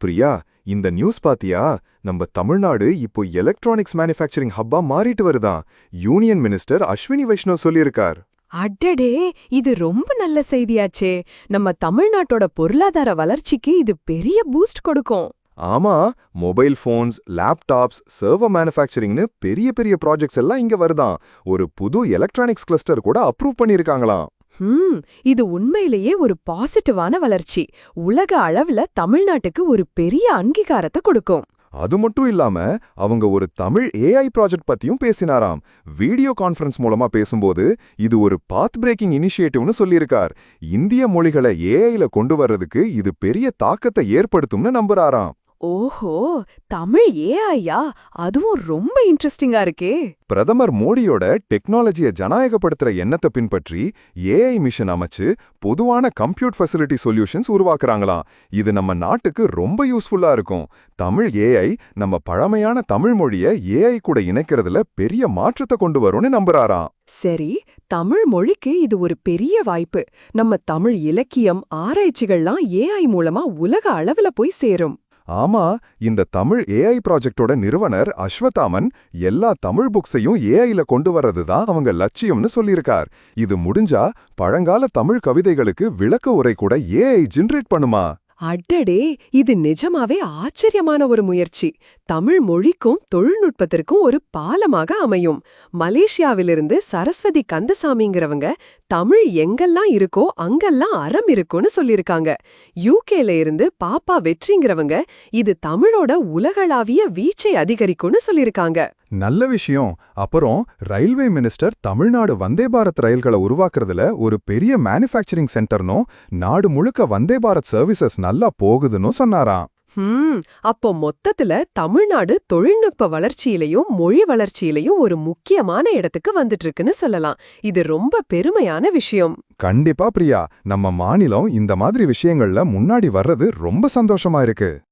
பிரியா இந்த நியூஸ் பாத்தியா? நம்ம தமிழ்நாடு இப்போ எலக்ட்ரானிக்ஸ் மேனுஃபேக்சரிங் ஹப்பா மாறிட்டு வருதாம் யூனியன் மினிஸ்டர் அஸ்வினி வைஷ்ணவ் சொல்லியிருக்கார். அடடே இது ரொம்ப நல்ல செய்தியாச்சே. நம்ம தமிழ்நாட்டோட பொருளாதார வளர்ச்சிக்கு இது பெரிய பூஸ்ட் கொடுக்கும். ஆமா மொபைல் ஃபோன்ஸ் லேப்டாப்ஸ் சர்வர் மேனுஃபேக்சரிங்னு பெரிய பெரிய ப்ராஜெக்ட்ஸ் எல்லாம் இங்க வருதாம் ஒரு புது எலக்ட்ரானிக்ஸ் கிளஸ்டர் கூட அப்ரூவ் பண்ணிருக்காங்களாம் ஹம் இது உண்மையிலேயே ஒரு பாசிட்டிவான வளர்ச்சி. உலக அளவுல தமிழ்நாட்டுக்கு ஒரு பெரிய அங்கீகாரத்தை கொடுக்கும். அது மட்டும் இல்லாம அவங்க ஒரு தமிழ் ஏஐ ப்ராஜெக்ட் பத்தியும் பேசினாராம். வீடியோ கான்ஃபரன்ஸ் மூலமா பேசும்போது இது ஒரு பாத் பிரேக்கிங் இனிஷியேட்டிவ்னு சொல்லியிருக்கார். இந்திய மொழிகளை ஏஐல கொண்டு வர்றதுக்கு இது பெரிய தாக்கத்தை ஏற்படுத்தும்னு நம்புறாராம். ஓஹோ தமிழ் ஏஐயா அதுவும் ரொம்ப இன்ட்ரெஸ்டிங்கா இருக்கே. பிரதமர் மோடியோட டெக்னாலஜியை ஜனநாயகப்படுத்துற எண்ணத்தை பின்பற்றி ஏஐ மிஷன் அமைச்சு பொதுவான கம்ப்யூட் ஃபெசிலிட்டி சொல்யூஷன்ஸ் உருவாக்குறாங்களாம். இது நம்ம நாட்டுக்கு ரொம்ப யூஸ்ஃபுல்லா இருக்கும். தமிழ் ஏஐ நம்ம பழமையான தமிழ் மொழிய ஏஐ கூட இணைக்கிறதுல பெரிய மாற்றத்தை கொண்டு வரும்னு நம்புறாராம். சரி தமிழ் மொழிக்கு இது ஒரு பெரிய வாய்ப்பு. நம்ம தமிழ் இலக்கியம் ஆராய்ச்சிகள்லாம் ஏஐ மூலமா உலக அளவுல போய் சேரும். ஆமா இந்த தமிழ் ஏஐ ப்ராஜெக்டோட நிறுவனர் அஸ்வதாமன் எல்லா தமிழ் புக்ஸையும் ஏஐல கொண்டு வர்றது தான் அவங்க லட்சியம்னு சொல்லியிருக்கார். இது முடிஞ்சா பழங்கால தமிழ் கவிதைகளுக்கு விளக்க உரை கூட ஏஐ ஜென்ரேட் பண்ணுமா? அடடே இது நிஜமாவே ஆச்சரியமான ஒரு முயற்சி. தமிழ் மொழிக்கும் தொழில்நுட்பத்திற்கும் ஒரு பாலமாக அமையும். மலேசியாவிலிருந்து சரஸ்வதி கந்தசாமிங்கிறவங்க தமிழ் எங்கெல்லாம் இருக்கோ அங்கெல்லாம் அறம் இருக்கும்னு சொல்லிருக்காங்க யூகேல இருந்து பாப்பா வெற்றிங்கிறவங்க இது தமிழோட உலகளாவிய வீச்சை அதிகரிக்கும்னு சொல்லிருக்காங்க நல்ல விஷயம். அப்புறம் ரயில்வே மினிஸ்டர் தமிழ்நாடு வந்தே பாரத் ரயில்களை உருவாக்குறதுல ஒரு பெரிய மேனுஃபேக்சரிங் சென்டர்னும் நாடு முழுக்க வந்தே பாரத் சர்வீசஸ் நல்லா போகுதுன்னு சொன்னாராம். ஹம். அப்போ மொத்தத்துல தமிழ்நாடு தொழில்நுட்ப வளர்ச்சியிலையும் மொழி வளர்ச்சியிலையும் ஒரு முக்கியமான இடத்துக்கு வந்துட்டு இருக்குன்னு சொல்லலாம். இது ரொம்ப பெருமையான விஷயம். கண்டிப்பா பிரியா. நம்ம மாநிலம் இந்த மாதிரி விஷயங்கள்ல முன்னாடி வர்றது ரொம்ப சந்தோஷமா இருக்கு.